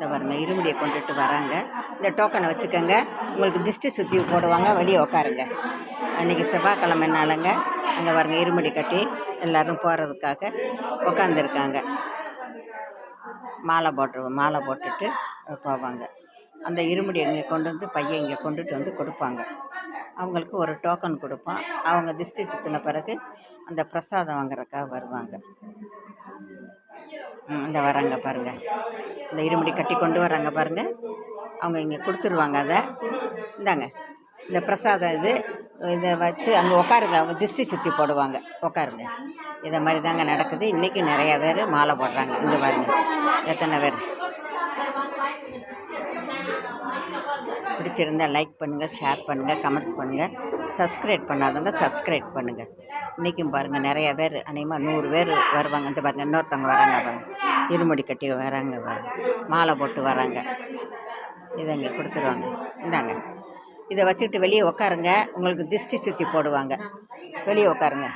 இந்த பாருங்க இருமுடியை கொண்டுட்டு வராங்க. இந்த டோக்கனை வச்சுக்கோங்க. உங்களுக்கு திஷ்டி சுற்றி போடுவாங்க வெளியே உட்காருங்க அன்றைக்கி செவ்வாய்க்கிழமை நாளுங்க அங்கே பாருங்க இருமுடி கட்டி எல்லோரும் போகிறதுக்காக உட்காந்துருக்காங்க மாலை போட்டு மாலை போட்டுட்டு போவாங்க. அந்த இருமுடி இங்கே கொண்டு வந்து பையன் இங்கே கொண்டுட்டு வந்து கொடுப்பாங்க. அவங்களுக்கு ஒரு டோக்கன் கொடுப்போம். அவங்க திஷ்டி சுற்றின பிறகு அந்த பிரசாதம் வாங்குறதுக்காக வருவாங்க. இந்த வராங்க பாருங்கள் இந்த இருமுடி கட்டி கொண்டு வராங்க பாருங்கள் அவங்க இங்கே கொடுத்துருவாங்க அதை. இந்தாங்க. இந்த பிரசாதம் இது. இதை வச்சு அங்கே உட்காருங்க அவங்க திருஷ்டி சுற்றி போடுவாங்க. உட்காருங்க இதை மாதிரி தாங்க நடக்குது. இன்றைக்கி நிறையா பேர் மாலை போடுறாங்க. இந்த பாருங்க. எத்தனை பேர்? பிடிச்சிருந்தா லைக் பண்ணுங்கள் ஷேர் பண்ணுங்கள் கமெண்ட்ஸ் பண்ணுங்கள் சப்ஸ்கிரைப் பண்ணாதவங்க சப்ஸ்கிரைப் பண்ணுங்கள் இன்றைக்கும் பாருங்கள் நிறைய பேர் அநேகமாக நூறு பேர் வருவாங்க. இந்த பாருங்கள் இன்னொருத்தவங்க வராங்க பாருங்கள் இருமுடி கட்டி வராங்க மாலை போட்டு வராங்க. இதை இங்கே கொடுத்துருவாங்க. இந்தாங்க. இதை வச்சுக்கிட்டு வெளியே உட்காருங்க உங்களுக்கு திஷ்டி சுற்றி போடுவாங்க. வெளியே உட்காருங்க